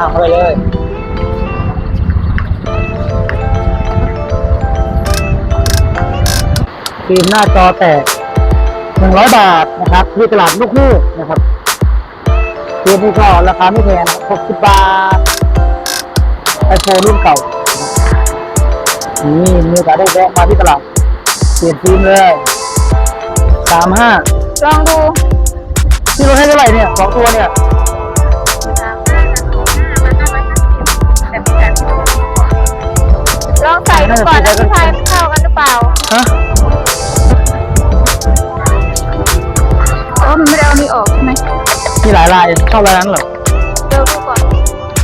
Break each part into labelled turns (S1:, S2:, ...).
S1: ข้ามเข้าไปเลย ฟิล์มหน้าจอแตกหนึ่งร้อยบาทนะครับที่ตลาดลูกฮูกนะครับฟิล์มนี่ก็ราคาไม่แพงหกสิบบาทไอโฟนรุ่นเก่า นี่มีโอกาสได้แวะมาที่ตลาดเปลี่ยนฟิล์มเลยสามห้า
S2: ลองดู
S1: ที่ลดให้เท่าไหร่เนี่ยสองตัวเนี่ย
S2: ดูก่อนนะพี่พายมันเข้ากันหรือเปล่า
S1: ฮะ
S2: อ๋อมันไม่ได้เอานี่ออกใช่ไหม
S1: มีหลายลายเข้ารายนั้นเหรอ
S2: เดี๋ยวดูก่อน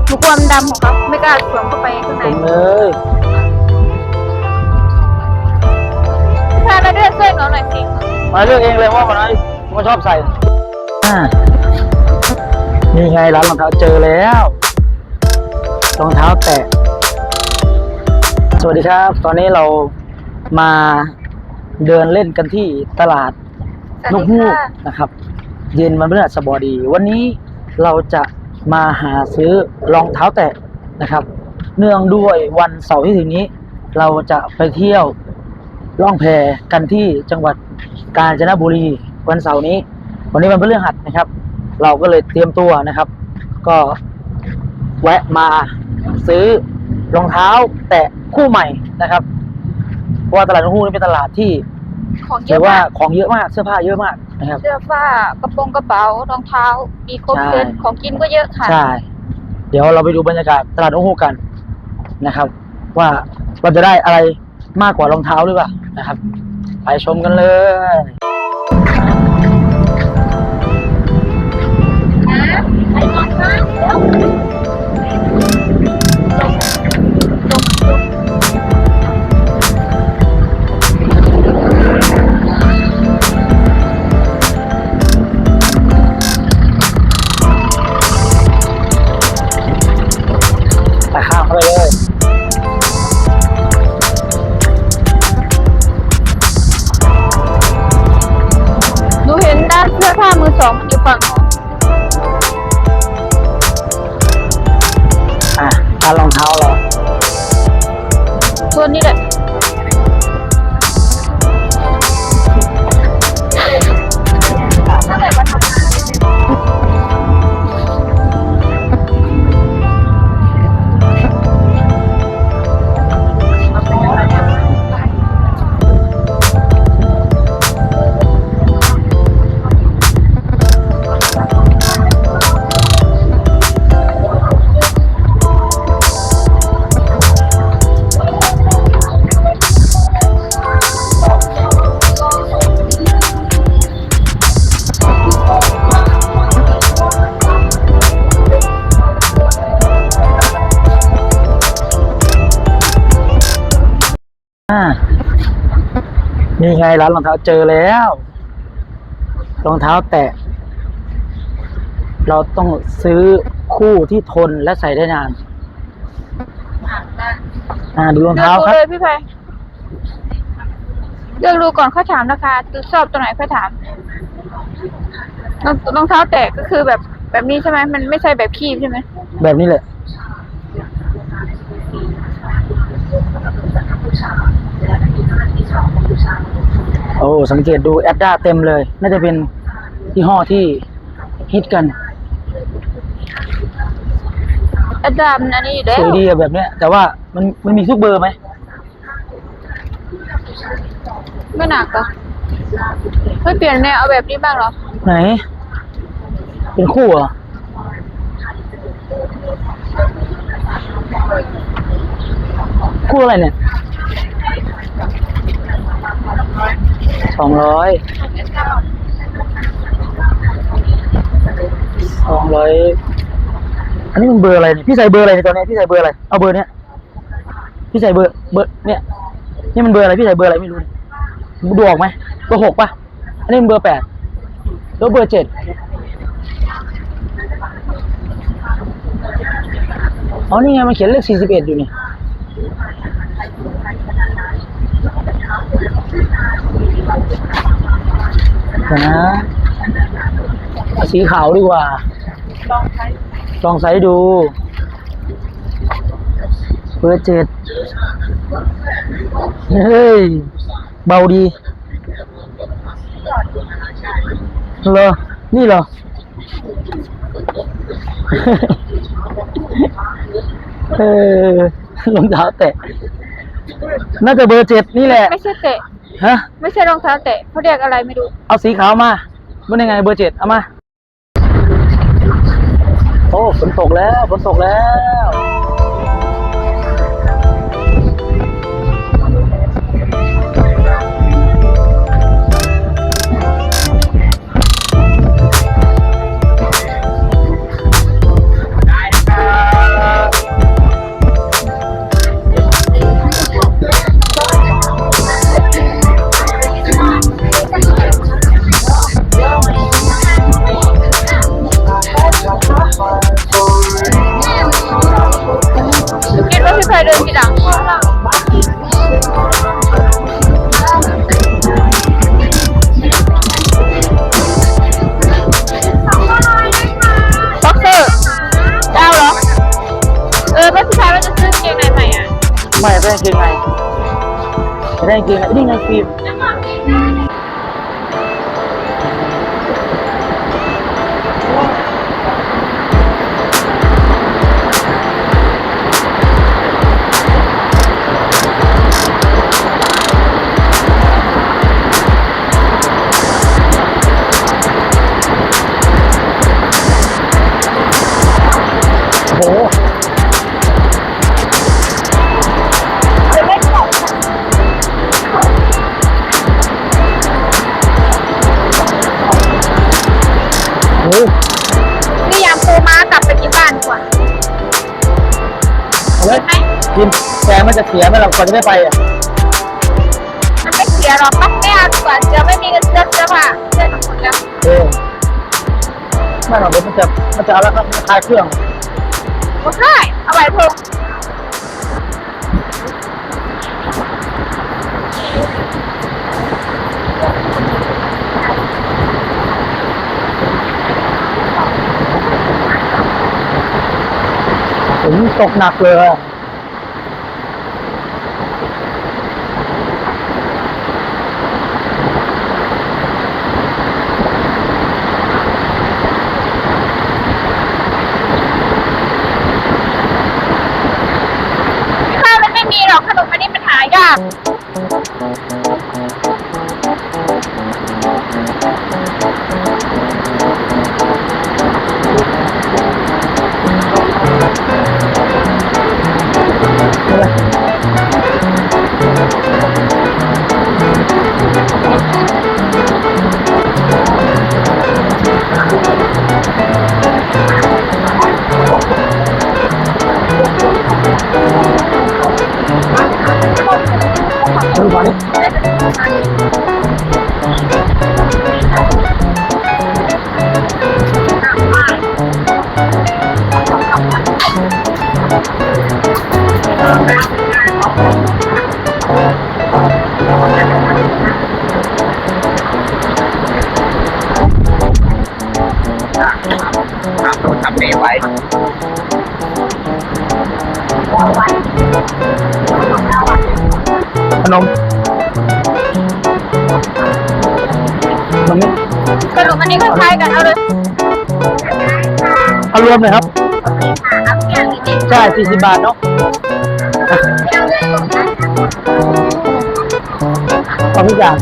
S2: หนูกลัวมันดำของเขาไม่กล้าสวมเข้าไปข้างใน
S1: เต็มเลย
S2: พี่พายมาเลือกเสื้อหนูหน่อยสิ
S1: มาเลือกเองเลยว่าวันนั้นผมชอบใส่อ่านี่ไงร้านรองเท้าเจอแล้วรองเท้าแตะส วัสดีครับ ตอนนี้เรามาเดินเล่นกันที่ตลาด
S2: สวัส
S1: นก
S2: ดี
S1: ฮูก
S2: ค่ะ
S1: นะครับ เย็นวันพฤหัสบดี วันนี้เราจะมาหาซื้อรองเท้าแตะนะครับ เนื่องด้วยวันเสาร์ที่ถึงนี้ เราจะไปเที่ยวล่องแพกันที่จังหวัดกาญจนบุรีวันเสาร์นี้ วันนี้วันพฤหัสนะครับ เราก็เลยเตรียมตัวนะครับ ก็แวะมาซื้อรองเท้าแตะ คู่ใหม่นะครับเพราะว่าตลาดนกฮูกนี่เป็นตลาดที่
S2: ของเย
S1: เรีย
S2: อะ
S1: กว่า
S2: มาก
S1: ของเยอะมากเสื้อผ้าเยอะมากนะครับ
S2: เสื้อผ้ากระโปรงกระเป๋ารองเท้า มีครบ
S1: ใช่
S2: เซ็ตของกินก็เยอะค่ะ
S1: ใช่เดี๋ยวเราไปดูบรรยากาศตลาดนกฮูกกันนะครับ ว่าเราจะได้อะไรมากกว่ารองเท้าหรือเปล่านะครับ ไปชมกันเลย
S2: สื้อผ้ามือสองมันอยู่ฝั่งโน้น
S1: อะร้านรองเท้าเรา
S2: ตัวนี้แหละ
S1: ไงร้านรองเท้าเจอแล้วรองเท้าแตะ เราต้องซื้อคู่ที่ทนและใส่ได้นาน อ่าดูรอง
S2: เลือ
S1: เท้าก
S2: ดู
S1: ครับ
S2: เลยพี่ไพเลือกดูก่อนเขาถามราคาชอบตัวไหนค่อยถามรองรองเท้าแตะก็คือแบบแบบนี้ใช่ไหมมันไม่ใช่แบบคีบใช่ไหม
S1: แบบนี้แหละ โอ้สังเกตดูแอดด้าเต็มเลย น่าจะเป็นยี่ห้อที่ฮิตกัน
S2: แอดดามนอันนี้อยู่แล้
S1: ส
S2: ว
S1: วยดีอะแบบเนี้ย แต่ว่ามันมันมีทุกเบอร์ไหม
S2: ไม่หนักเหรอไม่เปลี่ยนแนวเอาแบบนี้บ้างเหรอ
S1: ไหน เป็นคู่เหรอคู่อะไรเนี่ย สองร้อยสองร้อยอันนี้มันเบอร์อะไรเนี่ยพี่ใส่เบอร์อะไรในตอนนี้ยพี่ใส่เบอร์อะไรเอาเบอร์เนี้ยพี่ใส่เบอร์เบอร์เนี่ยนี่มันเบอร์อะไรพี่ใส่เบอร์อะไรไม่รู้ดูออกไหมเบอร์หกป่ะอันนี้มันเบอร์แปดแล้วเบอร์เจ็ดอ๋อนี่ไงมันเขียนเลขสี่สิบเอ็ดอยู่นี่ เดี๋ยวนะ สีขาวดีกว่า
S2: ลองใช้
S1: ลองใส่ดูเบอร์เจ็ดเฮ้ย เบาดีเหรอ นี่เหรอ เออรองเท้าแตะ น่าจะเบอร์เจ็ดนี่แหละ
S2: ไม่ใช่เตะ
S1: ฮะ
S2: ไม่ใช่รองเท้าเตะเขาเรียกอะไรไม่รู้
S1: เอาสีขาวมาเป็นยังไงเบอร์เจ็ดเอามา โอ้ฝนตกแล้วฝนตกแล้ว ไม่ได้
S2: ไหม
S1: กินแกมันจะเสียไหมเราก่อนจะได้ไปอะ
S2: มันไม่เสียหรอกต้องไม่เอาดีกว่าเดี๋ยวไม่มีเงินซื้อเสื้อผ้าเสื้อทั้งหมดแล้ว
S1: เออไม่หรอกเดี๋ยวมันจะมันจะเอาแล้วครับมันคลายเครื่อง
S2: หมดได้เอาไว้พง
S1: ฝนตกหนักเลยอะ
S2: ข้าวมันไม่มีหรอกขนมอัน นี้
S1: ดิขนม ขนมนี่
S2: ขนมอันนี้ก็คล้ายกันเอาเลย
S1: เอารวมเลยครับ
S2: เอาเกี่ยงนิด
S1: ใช่สี่สิบบาทเนาะเอาทุกอย่าง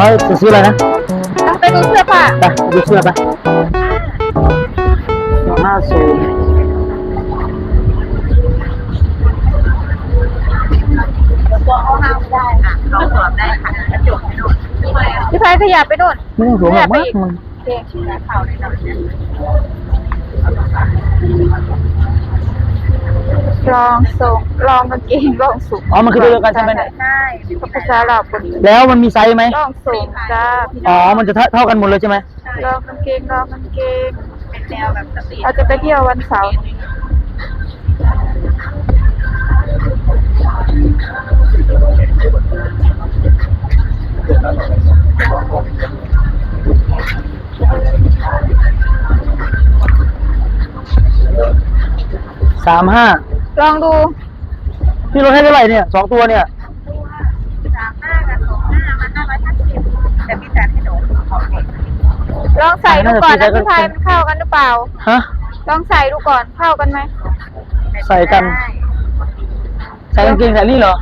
S1: เขาจะซื้ออะไรนะ
S2: ไปดูเสื้อผ้า
S1: ไปดูเสื้อไปหน้าสูง
S2: พี่พายขยับไปนู่น
S1: ไม่ต้องสวมหรอกมั้งมัน
S2: เด็กชื่อเขาเลยนะ ลองส่งลองกางเกงลองสูง
S1: อ๋อมันคือตัวเดียวกันใช่ไหมเนี่ย
S3: ใช่
S2: ภาษาลาวคน
S1: แล้วมันมีไซส์ไหม
S2: ลองสูงจ้าพี่
S1: อ๋
S2: น้
S1: อ
S2: อง
S1: มันจะเท่าเท่ากันหมดเลยใช่ไหม
S2: ลองกางเกงลองกางเกง
S3: เป็นแนวแบบสตรีท
S2: เราจะไปเที่ยววันเสาร์
S1: สามห้า
S2: ลองดู
S1: พี่ลดให้เท่าไหร่เนี่ยสองตัวเนี่ย
S3: สามห้ากับสองห้ามาห้าร้อยห้าสิบแต่พี่จัดให้หนูของเด็ก
S2: ลองใส่ดูก่อนนะพี่พายมันเข้ากันหรือเปล่า
S1: ฮะ
S2: ลองใส่ดูก่อนเข้ากันไหม
S1: ใส่กัน ใส่กางเกงใส่นี่เหรอ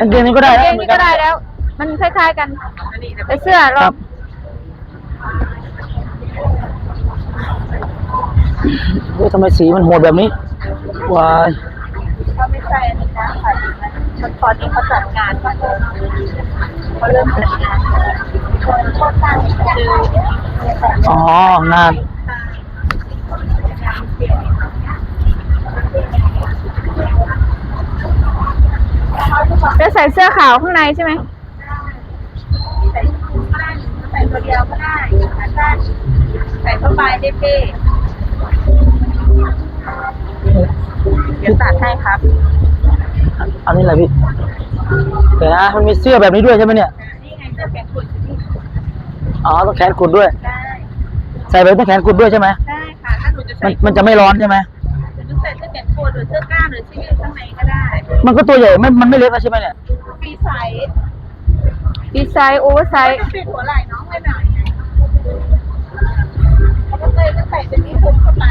S1: กางเกงนี้ก็ได้
S2: กาง
S1: นะ
S2: เกงนี้ก็ได้แล้ว มันคล้ายๆกัน
S3: อันนี้เดี๋ยว
S2: แต่เสื้อล
S1: ค
S2: อ
S1: รั
S2: ง
S1: บเฮ้ยทำไมสีมันโหดแบบนี้วาย
S3: เขาไม่ ใช่อันนี้นะค่ะมันตอนนี้เขาจัดงานมาเขาเริ่มจัดงานคนโคตรตั้งชื่อ
S1: อ๋องาน
S2: จะใส่เสื้อขาวข้างในใช่ไหม
S3: ใส่คู่ก็ได้ใส่ตัวเดียวก็ได้ขาสั้นใส่เข้าไปได้เป้ เดี๋ยวตัดให้ครับ
S1: อันนี้อะไรพี่เดี๋ยวนะมันมีเสื้อแบบนี้ด้วยใช่ไหมเนี่ย
S3: นี่ไงเสื้อแขนกุดอยู่นี่
S1: อ๋อต้องแขนกุดด้วย
S3: ได้
S1: ใส่ไปต้องแขนกุดด้วยใช่ไหม
S3: ได้ค่ะ ถ้าหนูจะ
S1: มั
S3: ใส่
S1: นมันจะไม่ร้อนใช่ไหม
S3: หนูใส่เสื้อแขนกุดหรือเสื้อกล้ามหรือเสื้อยืดข้างในก็ได้
S1: มันก็ตัวใหญ่ไม่มันไม่เล็กนะใช่ไหมเนี่ย
S3: ฟรีไซส์
S2: ดีไซน์โอเวอร์ไซ
S3: ใส่
S2: ส์
S3: ปิดหัวไหล่น้องไว้หน่อยไงแล้วก็เลยก็ใส่เป็นนี้คุมเข้าไป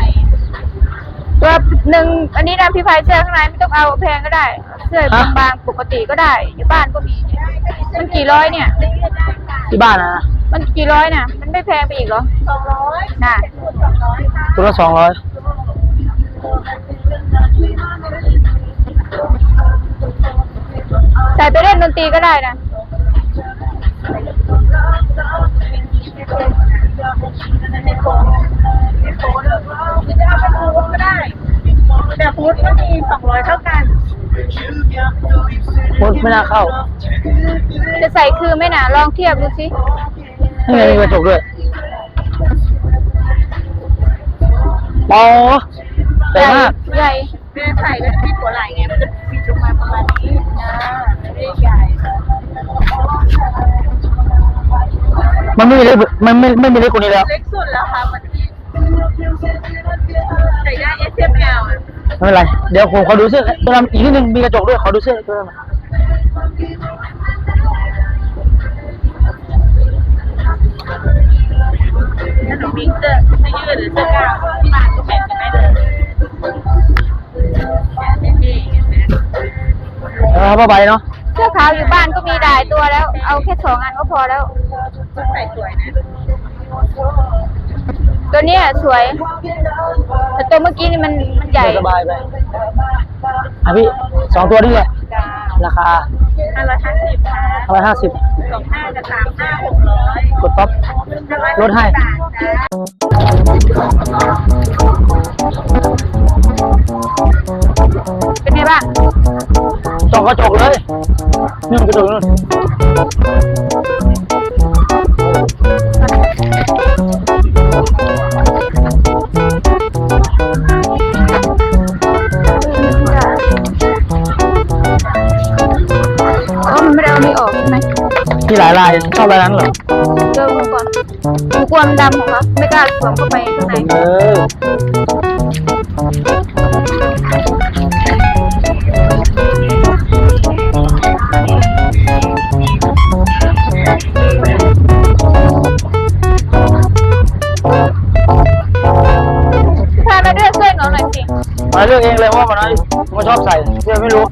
S2: ตัวหนึ่งอันนี้นะพี่พายเสื้อข้างในไม่ต้องเอาแพงก็ได้ เสื้อบางๆปกติก็ได้อยู่บ้านก็มีเนี่ยมันกี่ร้อยเนี่ย
S3: ได้ยืดได้ค่ะ
S1: ที่บ้านนะนะ
S2: มันกี่ร้อยน่ะ มันไม่แพงไปอีกเหรอ
S3: สองร้อย
S2: น่ะ
S3: แขนกุดสองร้อยค่ะ
S1: ตัวละสองร้อย
S2: ใส่ไปเล่นดนตรีก็ได้นะ
S3: แต่ฟูดก็มีสองร้อยเท่ากัน
S1: มดไม่น่าเข้า
S2: จะใส่คือไหมน่ะลองเทียบดูสิ
S1: นี่ไงมีกระจกด้วยอ๋อใหญ่มาก
S2: ใหญ่
S3: แม่ใส่ก็จะปิดหัวไหล่ไงมันจะปิดลงมาประมาณนี้อ่าไม่ได้ใหญ่
S1: มันไม่มีเล็กมันไม่ไม่มีเล็กกว่านี้แล้ว
S3: เล็กสุดแล้วค่ะมันใส่ได้ S M L อะ
S1: ไม่เป็นไร เดี๋ยวผมขอดูเสื้อตัวนั้นอีกนิดนึงมีกระจกด้วยขอดูเสื้อตัวนั้น
S3: ถ้าหนูมีเสื้อเสื้อยืดหรือเสื้อกล้ามที่บ้านก็แบ่งกันได้เลยเนี่ยเท่ๆเห็นไหม
S1: แล้วผ้าใบเนาะ
S2: เสื้อขาวอยู่บ้านก็มีหลายตัวแล้ว เอาแค่สองอันก็พอแล้ว
S3: ใส่สวยนะ
S2: ตัวเนี้ยสวย แต่ตัวเมื่อกี้นี่มันมันใหญ่
S1: สบายไปอะพี่สองตัวนี่แหละ
S3: จ้า
S1: ราคา
S3: ห้าร้อยห้าสิบค่ะ
S1: ร้อยห้าสิบ
S3: สองห้ากับสามห้าหกร้อย
S1: กดป๊อปลดให้ ลายลายชอบลายนั้นเหรอ
S2: เจอมันก่อนกูกลัวมันดำของเขาไม่กล้าสวมเข้าไปข้างใน
S1: เออ
S2: พามาเลือกเสื้อหนูหน่อยสิ
S1: มาเลือกเองเลยเพราะว่ามันน้อยมันชอบใส่เพื่อนไม่รู้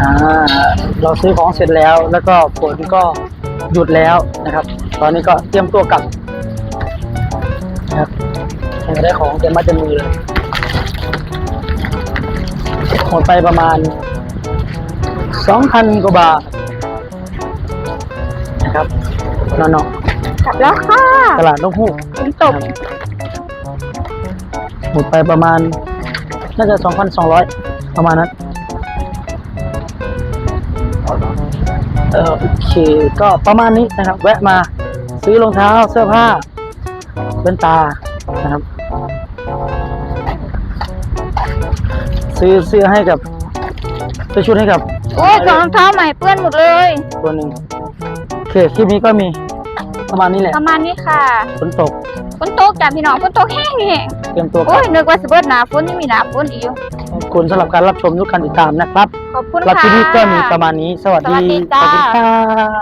S1: อ่า เราซื้อของเสร็จแล้ว แล้วก็ฝนก็หยุดแล้วนะครับ ตอนนี้ก็เตรียมตัวกลับนะครับยังได้ของเต็มมาเต็มมือเลยหมดไปประมาณสองพันกว่าบาทนะครับนอน
S2: กลับแล้วค่ะ
S1: ๆตลาดนกฮูก
S2: ฝนตก
S1: หมดไปประมาณน่าจะสองพันสองร้อยประมาณนั้น เออโอเค ก็ประมาณนี้นะครับ แวะมาซื้อรองเท้าเสื้อผ้าเป็นตานะครับ ซื้อเสื้อให้กับซื้อชุดให้กับ
S2: โอ้ยของรองเท้าใหม่เปื้อนหมดเลย
S1: ตัวหนึ่งโอเคคลิปนี้ก็มีประมาณนี้แหละ
S2: ประมาณนี้ค่ะ
S1: ฝนตก
S2: ฝนตกจ้ะพี่น้องฝนตกแห้งแห้ง
S1: เตรียมตัวก
S2: โอ้
S1: ลับ
S2: ยนึกว่าสิเบิดหนาฝนยังมีหนาฝนอีกอยู่
S1: ขอบคุณสำหรับการรับชมทุกการติดตามนะครับ
S2: ขอบคุณ
S1: รับ
S2: ค่ะ
S1: ที่นี่ก็มีประมาณนี้ สวัส
S2: สวัสดี
S1: ดี
S2: จ้า
S1: ขอบคุณค่ะ